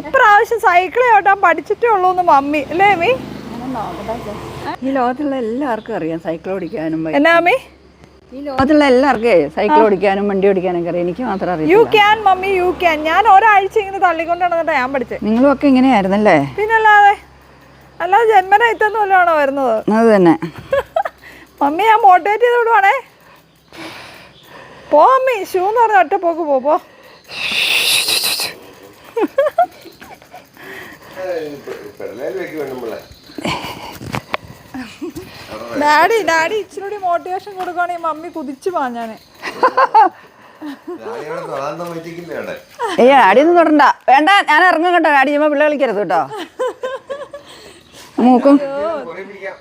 ഇപ്രാവശ്യം സൈക്കിൾ ചവിട്ടാൻ പഠിച്ചിട്ടേ ഉള്ളൂ എന്ന് മമ്മി. അല്ലേ അമ്മി ഈ ലോകത്തുള്ള എല്ലാവർക്കും അറിയാം സൈക്കിൾ ഓടിക്കാനും എന്നാ അമ്മി ഈ ലോകത്തുള്ള എല്ലാവർക്കും സൈക്കിൾ ഓടിക്കാനും വണ്ടി ഓടിക്കാനും അറിയാം. എനിക്ക് മാത്രം യു അറിയില്ല ക്യാൻ മമ്മി യു ക്യാൻ ഞാൻ ഒരാഴ്ച ഇങ്ങനെ തള്ളിക്കൊണ്ട് നടന്നിട്ടാ ഞാൻ പഠിച്ചത് നിങ്ങളും ഒക്കെ ഇങ്ങനെയായിരുന്നല്ലേ? പിന്നല്ലാതെ അല്ലാതെ ജന്മന ഇത്തൊന്നും വല്ലതാണോ വരുന്നത്? അത് തന്നെ. മമ്മി ഞാൻ മോട്ടിവേറ്റ് ചെയ്ത് വിടുവാണേ. പോ മമ്മി. ഷൂ എന്ന് പറഞ്ഞ ഒറ്റ പോക്ക് പോ. ഡാഡി ഡാഡി ഇച്ചിരി മോട്ടിവേഷൻ കൊടുക്കുവാണെങ്കിൽ മമ്മി കുതിച്ചു പാഞ്ഞാന് ഞാനിവിടെ ഡാഡി ഒന്നും ഏയ് തൊടണ്ട. വേണ്ട ഞാൻ ഇറങ്ങും കേട്ടോ. ഡാഡി ചെയ്യുമ്പോൾ പിള്ളേ കളിക്കരുത് കേട്ടോ. മൂക്കും.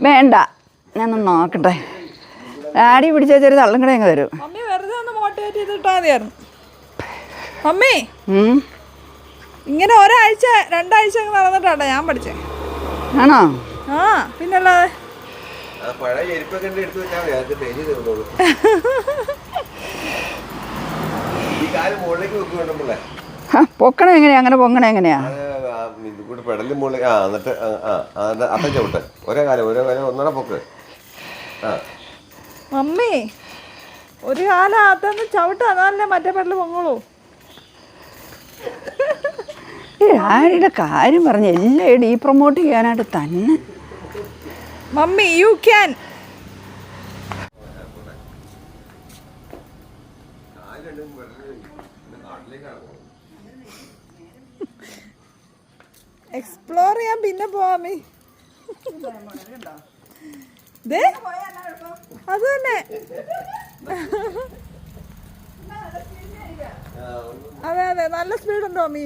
വേണ്ട ഞാനൊന്ന് നോക്കട്ടെ. ഡാഡി പിടിച്ച ചെറിയ തള്ളും കൂടെ അങ്ങ് തരും. മമ്മി വെറുതെ ഒന്ന് മോട്ടിവേറ്റ് ചെയ്തിട്ടാ മതിയായിരുന്നു. മമ്മി. ഇങ്ങനെ ഒരാഴ്ച രണ്ടാഴ്ച നടന്നിട്ടാണ് ഞാൻ പഠിച്ചേ. ആണോ? ആ പിന്നല്ലാതെ. പൊക്കണ എങ്ങനെയാ? അങ്ങനെ പൊങ്ങണ എങ്ങനെയാ? അത് ആ കൂടെ മുകളിൽ ആ എന്നിട്ട് ആ ആ ആ, അത്ത ചവിട്ട്. ഒരേ കാലം ഒരേ കാലം ഒന്നര പൊക്ക്. ആ. മമ്മി ഒരു കാലം അത്തന്ന് ചവിട്ടാ അതല്ലേ മറ്റേ പെടൽ പൊങ്ങോളൂ ഡാഡിയുടെ കാര്യം പറഞ്ഞ എല്ലാം ഡീ പ്രൊമോട്ട് ചെയ്യാനായിട്ട് തന്നെ. മമ്മി യു ക്യാൻ എക്സ്പ്ലോർ ചെയ്യാൻ പിന്നെ പോവാമി അത് തന്നെ. അതെ അതെ. നല്ല സ്പീഡ് ഉണ്ടോ മമ്മി